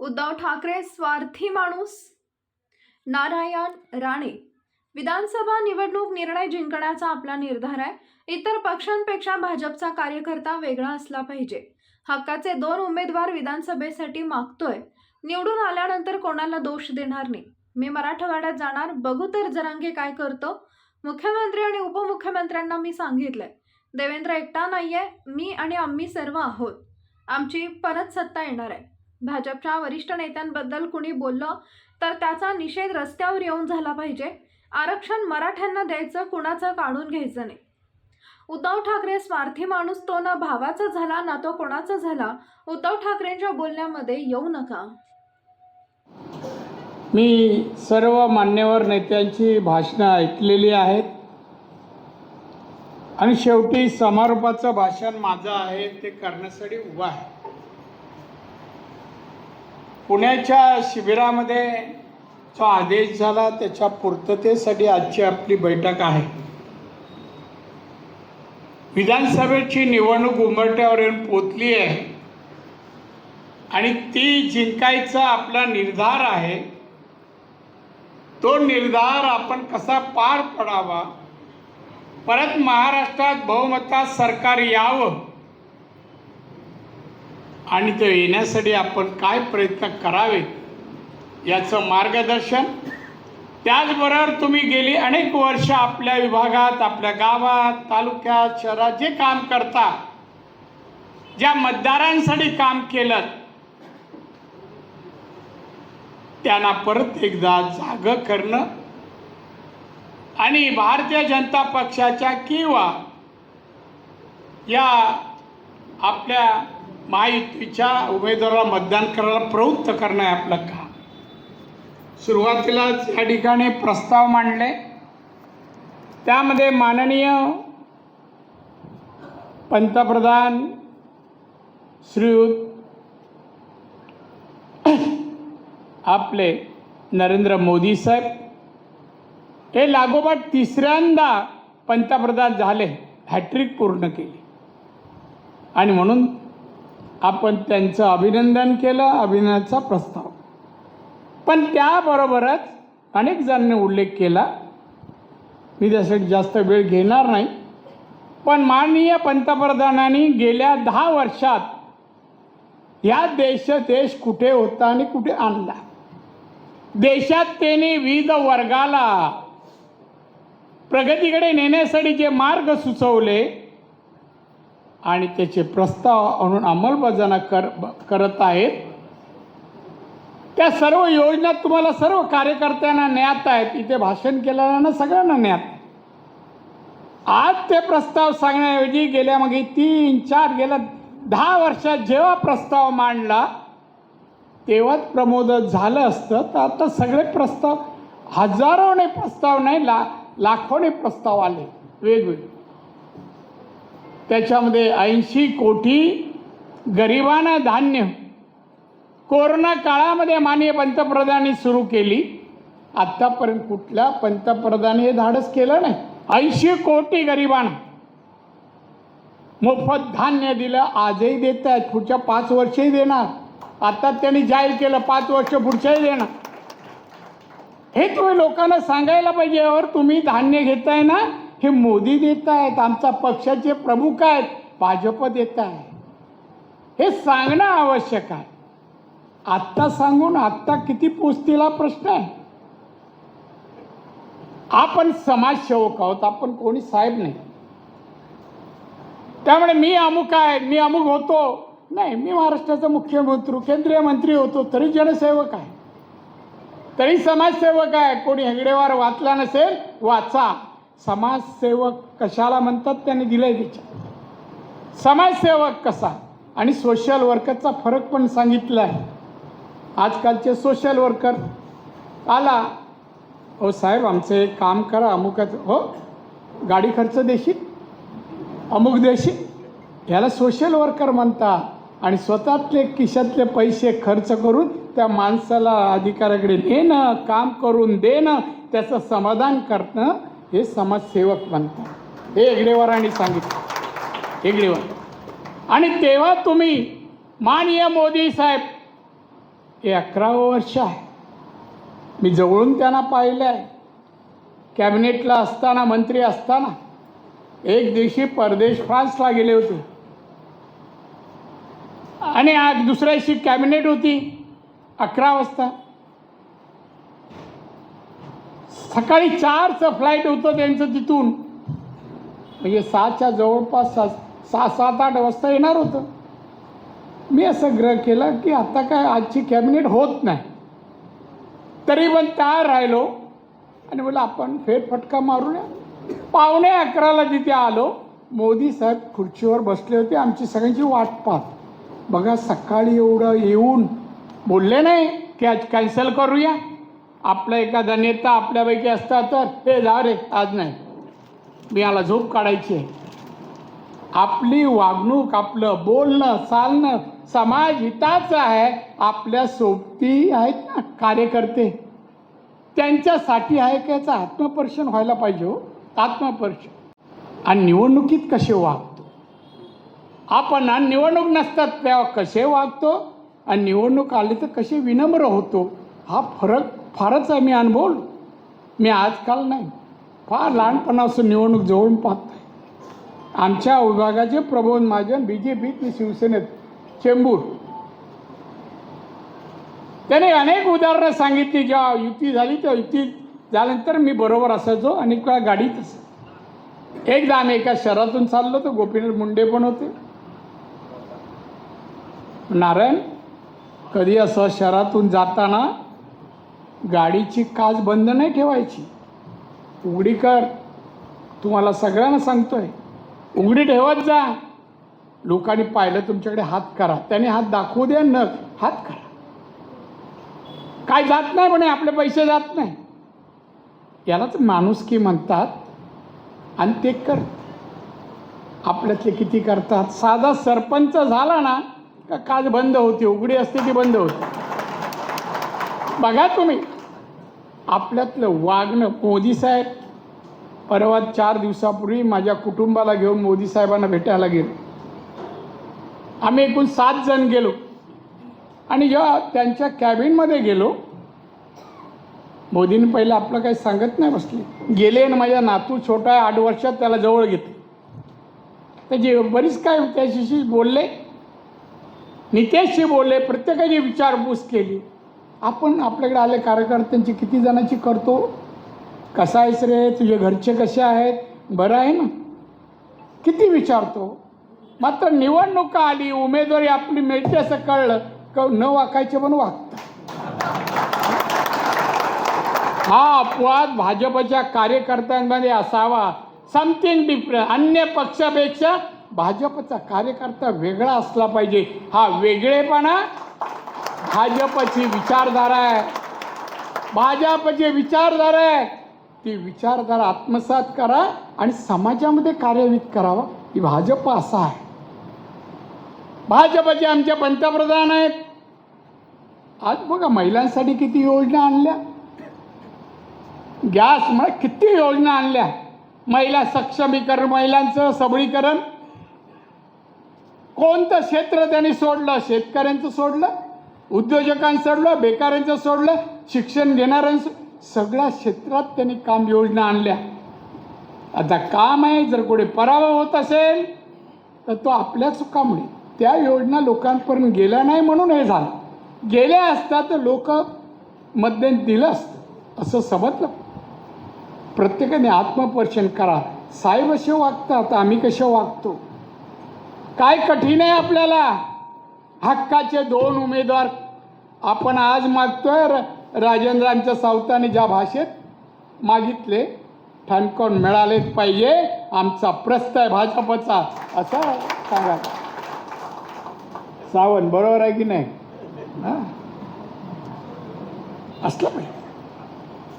उद्धव ठाकरे स्वार्थी माणूस? नारायण राणे. विधानसभा निवडणूक निर्णय जिंकण्याचा आपला निर्धार आहे. इतर पक्षांपेक्षा भाजपचा कार्यकर्ता वेगळा असला पाहिजे. हक्काचे दोन उमेदवार विधानसभेसाठी मागतोय. निवडून आल्यानंतर कोणाला दोष देणार नाही? मी मराठवाड्यात जाणार बघू तर जरांगे काय करतो. मुख्यमंत्री आणि उपमुख्यमंत्र्यांना मी सांगितलंय. देवेंद्र एकटा नाहीये मी आणि आम्ही सर्व आहोत. आमची परत सत्ता येणार आहे. भाजपच्या वरिष्ठ नेत्यांबद्दल कुणी बोललं तर त्याचा निषेध रस्त्यावर येऊन झाला पाहिजे. आरक्षण मराठ्यांना द्यायचं कुणाचं काढून घ्यायचं नाही. उद्धव ठाकरे स्वार्थी माणूस तो ना भावाचा झाला ना तो कोणाचा झाला. उद्धव ठाकरेंच्या बोलण्यामध्ये येऊ नका. मी सर्व मान्यवर नेत्यांची भाषणं ऐकलेली आहेत. आणि शेवटी समारोपाचं भाषण माझं आहे ते करण्यासाठी उभं आहे. पुण्याच्या शिबिरामध्ये जो आदेश झाला त्याच्या पूर्ततेसाठी आजची आपली बैठक आहे. विधानसभेची निवडणूक उमरट्यावर येऊन पोचली आहे. आणि ती जिंकायचा आपला निर्धार आहे. तो निर्धार आपण कसा पार पडावा? परत महाराष्ट्रात बहुमतात सरकार यावं? आणि ते येण्यासाठी आपण काय प्रयत्न करावे याचं मार्गदर्शन. त्याचबरोबर तुम्ही गेली अनेक वर्ष आपल्या विभागात आपल्या गावात तालुक्यात शहरात जे काम करता ज्या मतदारांसाठी काम केलं त्यांना परत एकदा जाग करणं आणि भारतीय जनता पक्षाच्या किंवा या आपल्या महायुतीच्या उमेदवाराला मतदान करायला प्रवृत्त करणं आहे आपलं काम. सुरुवातीलाच या ठिकाणी प्रस्ताव मांडले त्यामध्ये माननीय पंतप्रधान श्रीयुत आपले नरेंद्र मोदी साहेब हे लागोपाठ तिसऱ्यांदा पंतप्रधान झाले हॅट्रिक पूर्ण केली. आणि म्हणून आपण त्यांचं अभिनंदन केलं अभिनंदनाचा प्रस्ताव. पण त्याबरोबरच अनेक जणांनी उल्लेख केला मी त्यासाठी जास्त वेळ घेणार नाही पण माननीय पंतप्रधानांनी गेल्या दहा वर्षात या देश देश कुठे होता आणि कुठे आणला? देशात त्याने विविध वर्गाला प्रगतीकडे नेण्यासाठी जे मार्ग सुचवले आणि त्याचे प्रस्ताव आणून अंमलबजावणी कर करत आहेत. त्या सर्व योजना तुम्हाला सर्व कार्यकर्त्यांना ज्ञात आहेत. इथे भाषण केलेल्यांना सगळ्यांना ज्ञात. आज ते प्रस्ताव सांगण्याऐवजी गेल्या मागे तीन चार गेल्या दहा वर्षात जेव्हा प्रस्ताव मांडला तेव्हाच प्रमोद झालं असतं. तर आता सगळे प्रस्ताव हजारोने प्रस्ताव नाही ला लाखोने प्रस्ताव आले. वेगवेगळे. त्याच्यामध्ये ऐंशी कोटी गरिबांना धान्य. कोरोना काळामध्ये माननीय पंतप्रधानांनी सुरू केली. आत्तापर्यंत कुठल्या पंतप्रधान हे धाडस केलं नाही. ऐंशी कोटी गरिबांना मोफत धान्य दिलं आजही देत आहेत पुढच्या पाच वर्षही देणार. आता त्यांनी जाहीर केलं पाच वर्ष पुढच्याही देणार. हे तुम्ही लोकांना सांगायला पाहिजे यावर तुम्ही धान्य घेताय ना? हे मोदी देत आहेत आमचा पक्षाचे प्रमुख आहेत भाजप देत आहे हे सांगणं आवश्यक आहे. आत्ता सांगून आत्ता किती पोचतील हा प्रश्न आहे. आपण समाजसेवक आहोत आपण कोणी साहेब नाही. त्यामुळे मी अमुक आहे मी अमुक होतो. नाही मी महाराष्ट्राचा मुख्यमंत्री केंद्रीय मंत्री होतो तरी जनसेवक आहे. तरी समाजसेवक आहे कोणी हेगडेवार वाचला नसेल वाचा. समाजसेवक कशाला म्हणतात त्यांनी दिलंय त्याच्या समाजसेवक कसा? आणि सोशल वर्करचा फरक पण सांगितला आहे. आजकालचे सोशल वर्कर आला हो साहेब आमचं एक काम करा अमुकच हो गाडी खर्च देशील? अमुक देशील? याला सोशल वर्कर म्हणतात. आणि स्वतःतले खिशातले पैसे खर्च करून त्या माणसाला अधिकाऱ्याकडे नेणं काम करून देणं त्याचं समाधान करणं हे समाजसेवक बनतात. हे हेगडेवारांनी सांगितलं. हेगडेवार आणि तेव्हा तुम्ही माननीय मोदी साहेब हे अकरावं वर्ष आहे. मी जवळून त्यांना पाहिलं आहे. कॅबिनेटला असताना मंत्री असताना एक दिवशी परदेश फ्रान्सला गेले होते. आणि आज दुसऱ्या दिवशी कॅबिनेट होती अकरा वाजता. सकाळी चारचं फ्लाईट होतं त्यांचं तिथून. म्हणजे सहाच्या जवळपास सा सहा सात आठ वाजता येणार होतं. मी असं ग्रह केला की आता काय आजची कॅबिनेट होत नाही. तरी पण तयार राहिलो. आणि बोला आपण फेरफटका मारूया. पावणे अकराला जिथे आलो मोदी साहेब खुर्चीवर बसले होते. आमची सगळ्यांची वाट पाहत. बघा सकाळी एवढं येऊन बोलले नाही की आज कॅन्सल करूया. आपला एखादा नेता आपल्यापैकी असता तर हे जा रे आज नाही. मी याला झोप काढायची आहे. आपली वागणूक आपलं बोलणं चालणं समाज हिताचं आहे. आपल्या सोबती आहेत ना कार्यकर्ते. त्यांच्यासाठी आहे का याचं आत्मपर्शन व्हायला पाहिजे हो? आत्मपर्शन. आणि निवडणुकीत कसे वागतो? आपण निवडणूक नसतात तेव्हा कसे वागतो? आणि निवडणूक आली तर कसे विनम्र होतो? हा फरक फारच आहे मी अनुभवलो. मी आजकाल नाही. फार लहानपणापासून निवडणूक जवळून पाहत नाही आमच्या विभागाचे प्रबोध महाजन बी जे पीत शिवसेनेत चेंबूर. त्याने अनेक उदाहरणं सांगितली. जेव्हा युती झाली तेव्हा युती झाल्यानंतर मी बरोबर असायचो. अनेक वेळा गाडीत असे एकदा आम्ही एका शहरातून चाललो तर गोपीनाथ मुंडे पण होते. नारायण कधी असं शहरातून जाताना गाडीची काच बंद नाही ठेवायची. उघडी कर. तुम्हाला सगळ्यांना सांगतोय. उघडी ठेवत जा. लोकांनी पाहिलं तुमच्याकडे हात करा. त्याने हात दाखवू द्या न हात करा. काय जात नाही म्हणे आपले पैसे जात नाही. यालाच माणुसकी म्हणतात आणि ते कर आपल्यातले किती करतात? साधा सरपंच झाला ना का काच बंद होती उघडी असते ती बंद होती. बघा तुम्ही. आपल्यातलं वागणं मोदी साहेब परवा चार दिवसापूर्वी माझ्या कुटुंबाला घेऊन मोदी साहेबांना भेटायला गेलो. आम्ही एकूण सात जण गेलो. आणि जेव्हा त्यांच्या कॅबिनमध्ये गेलो मोदींनी पहिलं आपलं काही सांगत नाही बसले. गेले आणि माझ्या नातू छोटा आहे आठ वर्षात त्याला जवळ घेतलं. त्याची बरीच काय त्याच्याशी बोलले नितेशशी बोलले प्रत्येकाची विचारपूस केली. आपण आपल्याकडे आले कार्यकर्त्यांची किती जणांची करतो? कसा आहेस रे? तुझे घरचे कसे आहेत? बरं आहे ना? किती विचारतो? मात्र निवडणुका आली उमेदवारी आपली मिळते असं कळलं का न वाकायचे पण वागतात. हा अपवाद भाजपच्या कार्यकर्त्यांमध्ये असावा. समथिंग डिफरंट अन्य पक्षापेक्षा भाजपचा कार्यकर्ता वेगळा असला पाहिजे. हा वेगळेपणा भाजपची विचारधारा आहे. भाजपची विचारधारा आहे ती विचारधारा आत्मसात करा आणि समाजामध्ये कार्यान्वित करावा. ही भाजप असा आहे. भाजपचे आमचे पंतप्रधान आहेत. आज बघा महिलांसाठी किती योजना आणल्या. गॅस म्हणजे किती योजना आणल्या. महिला सक्षमीकरण महिलांचं सबळीकरण. कोणतं क्षेत्र त्यांनी सोडलं? शेतकऱ्यांचं सोडलं? उद्योजकांचं सोडलं बेकारांचं सोडलं शिक्षण घेणाऱ्यांचं सगळ्या क्षेत्रात त्यांनी काम योजना आणल्या. आता काम आहे जर कोणी पराभव होत असेल तर तो आपल्या चुकामुळे त्या योजना लोकांपर्यंत गेल्या नाही म्हणून हे झालं. गेल्या असता तर लोक मध्यंत दिलं असतं असं समजलं. प्रत्येकाने आत्मपरीक्षण करा. साहेब असे वागतात आम्ही कसे वागतो? काय कठीण आहे आपल्याला? हक्काचे दोन उमेदवार आपण आज मागतोय. र राजेंद्रांच्या सावताने ज्या भाषेत मागितले ठणकावून मिळालेच पाहिजे. आमचा प्रस्त आहे भाजपचा असा सांगा. सावंत बरोबर आहे की नाही? हां? असलं पाहिजे.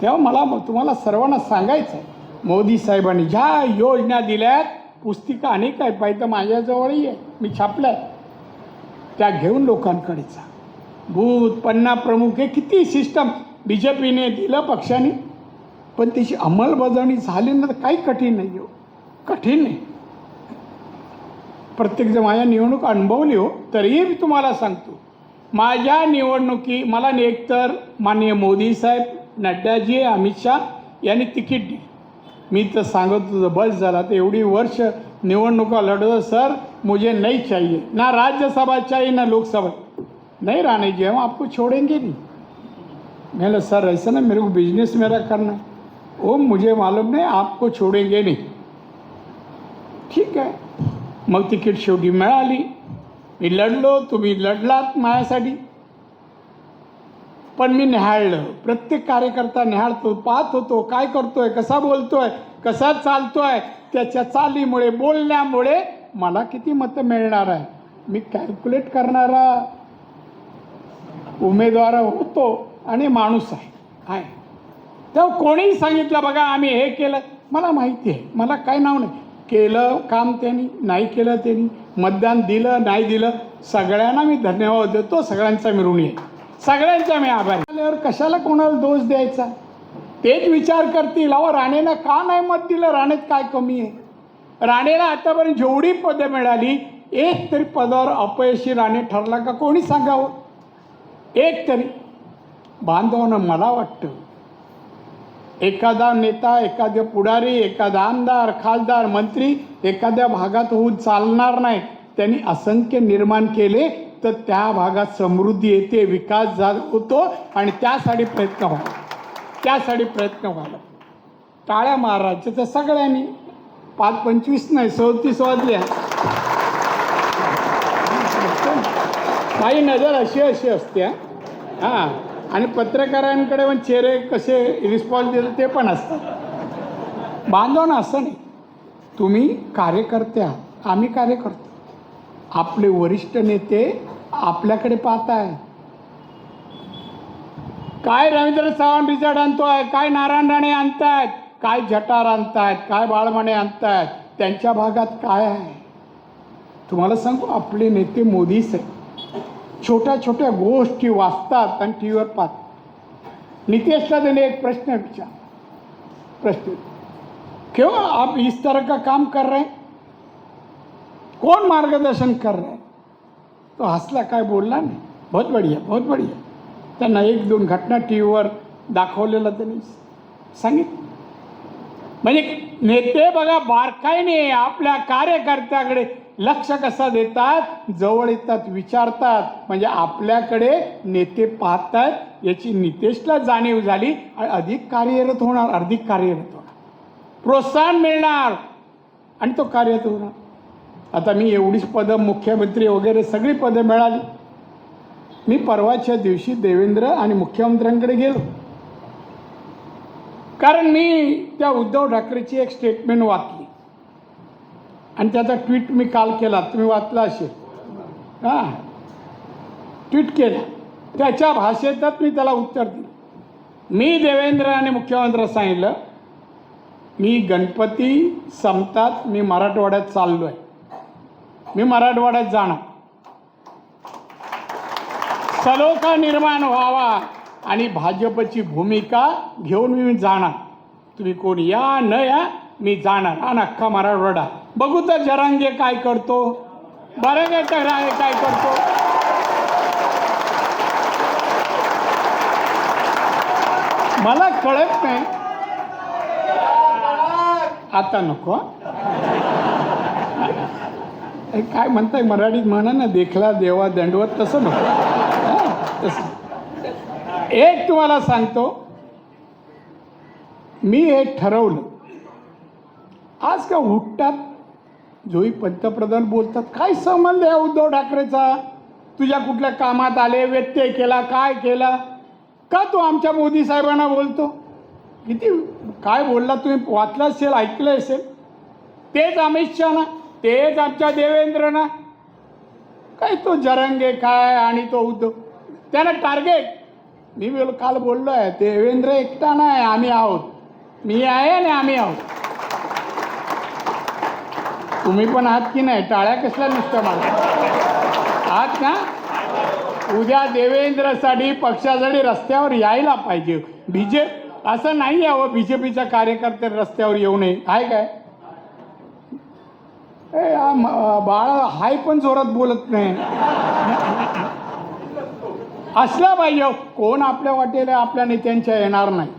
तेव्हा मला मग तुम्हाला सर्वांना सांगायचं आहे. मोदी साहेबांनी ज्या योजना दिल्यात पुस्तिका अनेक आहे पाहिजे माझ्याजवळही आहे. मी छापल्या. त्या घेऊन लोकांकडे जा. भूत पन्ना प्रमुख हे किती सिस्टम बी जे पीने दिलं पक्षाने. पण त्याची अंमलबजावणी झाली ना तर काही कठीण नाही हो. कठीण नाही. प्रत्येकजण माझ्या निवडणूक अनुभवली हो तरीही मी तुम्हाला सांगतो. माझ्या निवडणुकी मला एकतर माननीय मोदी साहेब नड्डाजी अमित शाह यांनी तिकीट दिली. मी तर सांगत होतो बस झाला तर एवढी वर्ष निवडणुका लढवतो सर मुझे नहीं चाहिए. ना राज्यसभा चाहिए ना लोकसभा। नहीं राणे जी हम आपको छोड़ेंगे नहीं। मैंने सर ऐसा ना मेरे को बिजनेस मेरा करना है। ओ मुझे मालूम नहीं आपको छोड़ेंगे नहीं। ठीक आहे मग तिकीट शेवटी मिळाली. मी लढलो तुम्ही लढलात माझ्यासाठी. पण मी न्याहाळलं. प्रत्येक कार्यकर्ता न्याहाळतो पाहत होतो काय करतोय कसा बोलतोय कसा चालतोय त्याच्या चालीमुळे बोलण्यामुळे मला किती मतं मिळणार आहे. मी कॅल्क्युलेट करणारा उमेदवार होतो आणि माणूस आहे. आहे तेव्हा कोणीही सांगितलं बघा आम्ही हे केलं. मला माहिती आहे. मला काय नाव नाही. केलं काम त्यांनी नाही केलं त्यांनी. मतदान दिलं नाही दिलं सगळ्यांना मी धन्यवाद देतो. सगळ्यांचा मी ऋणी आहे सगळ्यांचा मी आभारी. आल्यावर कशाला कोणाला दोष द्यायचा? तेच विचार करतील. अहो राणेनं का नाही मत दिलं? राणेत काय कमी आहे? राणेला आतापर्यंत जेवढी पदं मिळाली एक तरी पदावर अपयशी राणे ठरला का कोणी सांगावं? एक तरी. बांधवानं मला वाटतं एखादा नेता एखादे पुढारी एखादा आमदार खासदार मंत्री एखाद्या भागात होऊन चालणार नाही त्यांनी असंख्य निर्माण केले तर त्या भागात समृद्धी येते विकास जा होतो आणि त्यासाठी प्रयत्न व्हावा. त्यासाठी प्रयत्न व्हावा. टाळ्या महाराजच्या तर सगळ्यांनी. पाच पंचवीस नाही सदतीस वाजल्या काही नजर अशी अशी असते हां. आणि पत्रकारांकडे पण चेहरे कसे रिस्पॉन्स देतात ते पण असतात. बांधव असं नाही. तुम्ही कार्यकर्ते आहात. आम्ही कार्यकर्ते. आपले वरिष्ठ नेते आपल्याकडे पाहताय. काय रवींद्र चव्हाण रिझल्ट आणतोय? काय नारायण राणे आणतायत? काय जटार आणतायत? काय बाळमणे आणतायत? त्यांच्या भागात काय आहे? तुम्हाला सांगू आपले नेते मोदीच आहेत छोट्या छोट्या गोष्टी वाचतात आणि टी व्हीवर पाहतात. नितेशला त्याने एक प्रश्न विचार. प्रश्न. क्यों आप इस तरह का काम कर रहे हैं? कौन मार्गदर्शन कर रहे हैं? तो हसला काय बोलला नाही. बहुत बढिया बहुत बढिया. त्यांना एक दोन घटना टी व्हीवर दाखवलेलं त्यांनी सांगितलं. म्हणजे नेते बघा बारकाईने आपल्या कार्यकर्त्याकडे लक्ष कसा देतात? जवळ येतात विचारतात. म्हणजे आपल्याकडे नेते पाहतात याची नितेशला जाणीव झाली आणि अधिक कार्यरत होणार अधिक कार्यरत होणार. प्रोत्साहन मिळणार आणि तो कार्यरत होणार. आता मी एवढीच पदं मुख्यमंत्री वगैरे सगळी पदं मिळाली. मी परवाच्या दिवशी देवेंद्र आणि मुख्यमंत्र्यांकडे गेलो. कारण मी त्या उद्धव ठाकरेची एक स्टेटमेंट वाचली. आणि त्याचा ट्विट मी काल केला. तुम्ही वाचला असेल. हां. ट्विट केला. त्याच्या भाषेतच मी त्याला उत्तर दिलं. मी देवेंद्र आणि मुख्यमंत्री सांगितलं मी गणपती संपतात मी मराठवाड्यात चाललो आहे मी मराठवाड्यात जाणार. सलोखा निर्माण व्हावा आणि भाजपची भूमिका घेऊन मी जाणार. तुम्ही कोण या न या मी जाणार. आणि अख्खा मराठवाडा. बघू तर जरांगे काय करतो. बरं तर काय करतो? मला कळत नाही. आता नको. काय म्हणताय मराठीत म्हणा ना देखला देवा दंडवत तसं नको तसं. एक तुम्हाला सांगतो मी हे ठरवलं. आज का उठतात जोही पंतप्रधान बोलतात काय संबंध आहे उद्धव ठाकरेचा? तुझ्या कुठल्या कामात आले व्यत्यय केला काय केला? का तो आमच्या मोदी साहेबांना बोलतो? किती काय बोलला तुम्ही? वाचलं असेल ऐकलं असेल. तेच अमित शहा ना. तेच आमच्या देवेंद्र ना काय तो जरंगे काय आणि तो उद्धव त्याला टार्गेट मी बोल काल बोललो आहे देवेंद्र एकटा नाही आम्ही आहोत. मी आहे आणि आम्ही आहोत. तुम्ही पण आहात की नाही? टाळ्या कसल्या नुसत्या मला आहात ना उद्या देवेंद्रसाठी पक्षासाठी रस्त्यावर यायला पाहिजे. बी जे असं नाही यावं बी जे कार्यकर्ते रस्त्यावर येऊ नये. आहे काय? बाळा हाय पण जोरात बोलत नाही. असला पाहिजे कोण आपल्या वाटेला आपल्या नेत्यांच्या येणार नाही.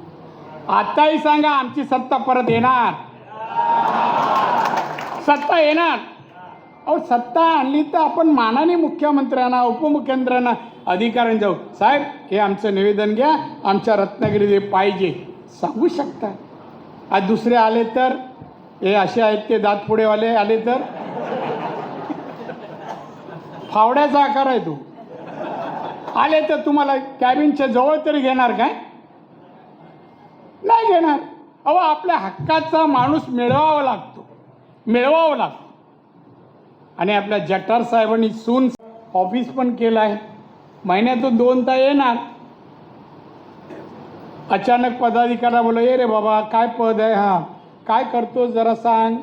आताही सांगा आमची सत्ता परत येणार. सत्ता येणार. अहो सत्ता आणली तर आपण मानाने मुख्यमंत्र्यांना उपमुख्यमंत्र्यांना अधिकाऱ्यांनी जाऊ. साहेब हे आमचं निवेदन घ्या. आमच्या रत्नागिरीत पाहिजे. सांगू शकता. आज दुसरे आले तर? हे असे आहेत ते दातपुडेवाले आले तर? फावड्याचा आकार आहे तो. आले तर तुम्हाला कॅबिनच्या जवळ तरी घेणार काय? नाही घेणार. अहो आपल्या हक्काचा माणूस मिळवावा लागतो. मिळवावा लागतो. आणि आपल्या जटार साहेबांनी सून ऑफिस पण केलं आहे. महिन्यातून दोन तास येणार. अचानक पदाधिकाऱ्याला बोला ये रे बाबा काय पद आहे हा? काय करतो जरा सांग?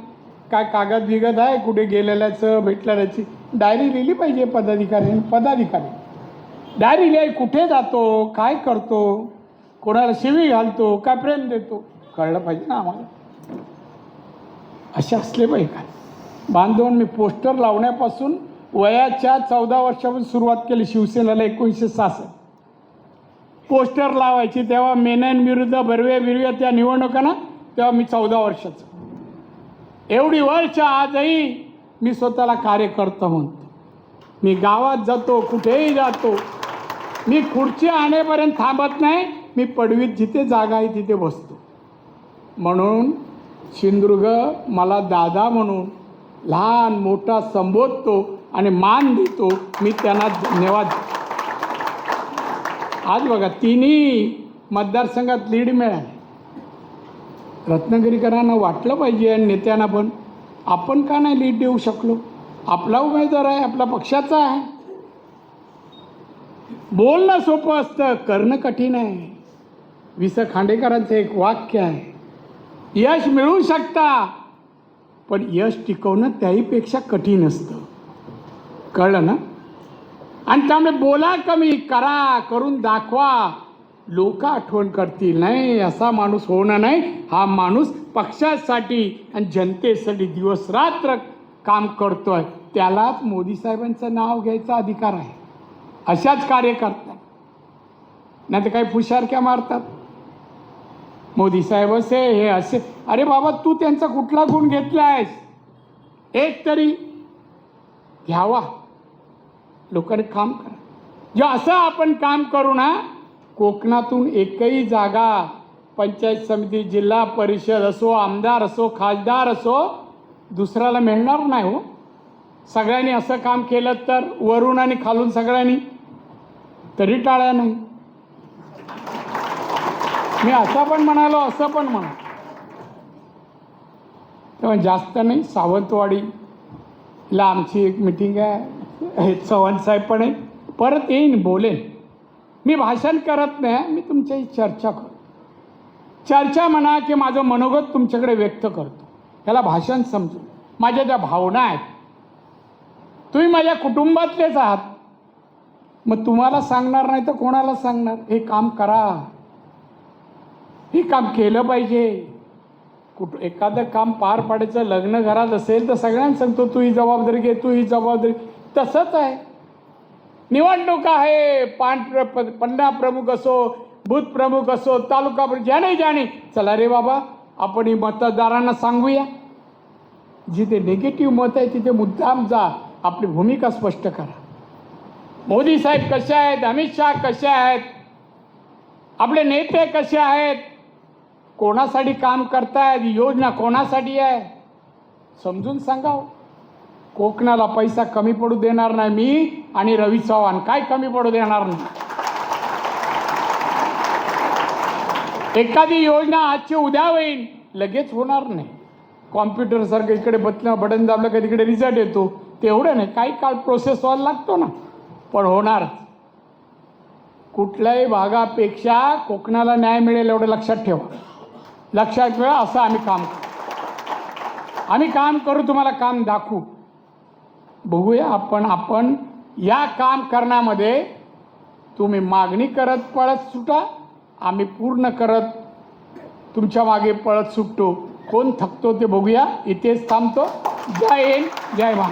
काय कागद बिगद आहे कुठे गेलेल्याचं भेटलेल्याची डायरी लिहिली पाहिजे पदाधिकारी पदाधिकारी. डायरी लिहाय कुठे जातो? काय करतो? कोणाला शिवी घालतो? काय प्रेम देतो? कळलं पाहिजे ना आम्हाला. असे असले पाहिजे का बांधवून मी पोस्टर लावण्यापासून वयाच्या चौदा वर्षापासून सुरुवात केली शिवसेनेला एकोणीसशे सहासष्ट. पोस्टर लावायची तेव्हा मेनन विरुद्ध बर्वे बिरवे त्या निवडणुकांना तेव्हा मी चौदा वर्षाचं. एवढी वर्ष आजही मी स्वतःला कार्यकर्ता म्हणतो. मी गावात जातो कुठेही जातो. मी खुर्ची आणेपर्यंत थांबत नाही मी पडवीत जिथे जागा आहे तिथे बसतो. म्हणून सिंधुदुर्ग मला दादा म्हणून लहान मोठा संबोधतो आणि मान देतो. मी त्यांना धन्यवाद देतो. आज बघा तिन्ही मतदारसंघात लीड मिळाली. रत्नागिरीकरांना वाटलं पाहिजे आणि नेत्यांना पण. आपण का नाही लीड देऊ शकलो? आपला उमेदवार आहे आपला पक्षाचा आहे. बोलणं सोपं असतं करणं कठीण आहे. वि स खांडेकरांचं एक वाक्य आहे. यश मिळू शकता पण यश टिकवणं त्याहीपेक्षा कठीण असतं. कळलं ना? आणि त्यामुळे बोला कमी करा करून दाखवा. लोक आठवण करतील. नाही असा माणूस होणं नाही. हा माणूस पक्षासाठी आणि जनतेसाठी दिवस रात्र काम आहे त्यालाच मोदी साहेबांचं नाव घ्यायचा अधिकार आहे. अशाच कार्यकर्ता नाही तर काही फुशारक्या मारतात. मोदी साहेब असे हे असे. अरे बाबा तू त्यांचा कुठला गुण घेतला आहेस एक तरी घ्यावा. लोकांनी काम करा. जे असं आपण काम करू ना कोकणातून एकही जागा पंचायत समिती जिल्हा परिषद असो आमदार असो खासदार असो दुसऱ्याला मिळणार नाही हो. सगळ्यांनी असं काम केलं तर वरून आणि खालून सगळ्यांनी. तरी टाळ्या नाही. मी असं पण म्हणालो असं पण म्हणा तेव्हा जास्त नाही सावंतवाडीला आमची एक मिटिंग आहे. हे चव्हाण साहेब पण आहे. परत येईन बोलेन. मी भाषण करत नाही मी तुमच्याशी चर्चा करतो. चर्चा म्हणा की माझं मनोगत तुमच्याकडे व्यक्त करतो. ह्याला भाषण समजू माझ्या ज्या भावना आहेत तुम्ही माझ्या कुटुंबातलेच आहात. मग तुम्हाला सांगणार नाही तर कोणाला सांगणार? हे काम करा. हे काम केलं पाहिजे. कुठ एखादं काम पार पाडायचं लग्न घरात असेल तर सगळ्यांना सांगतो तू ही जबाबदारी घे तू ही जबाबदारी तसंच आहे. निवडणूक आहे. पान प्र पन्ना प्रमुख असो बूथ प्रमुख असो तालुका प्रमुख ज्याने ज्याने. चला रे बाबा आपण ही मतदारांना सांगूया. जिथे निगेटिव्ह मत आहे तिथे मुद्दाम जा. आपली भूमिका स्पष्ट करा. मोदी साहेब कसे आहेत? अमित शहा कसे आहेत? आपले नेते कसे आहेत? कोणासाठी काम करतायत? योजना कोणासाठी आहे? समजून सांगावं. कोकणाला पैसा कमी पडू देणार नाही मी आणि रवी चव्हाण. काय कमी पडू देणार नाही? एखादी योजना आजची उद्या होईल लगेच होणार नाही. कॉम्प्युटरसारखं इकडे बटन बटन दाबलं का तिकडे रिझल्ट येतो. तेवढं नाही. काही काळ प्रोसेस व्हायला लागतो ना. पण होणार. कुठल्याही भागापेक्षा कोकणाला न्याय मिळेल एवढं लक्षात ठेवा. लक्षात ठेवा असं आम्ही काम करू आम्ही काम करू तुम्हाला काम दाखवू. बघूया आपण आपण या काम करण्यामध्ये तुम्ही मागणी करत पळत सुटा आम्ही पूर्ण करत तुमच्या मागे पळत सुटतो. कोण थकतो ते बघूया. इथेच थांबतो. जय हिंद जय महा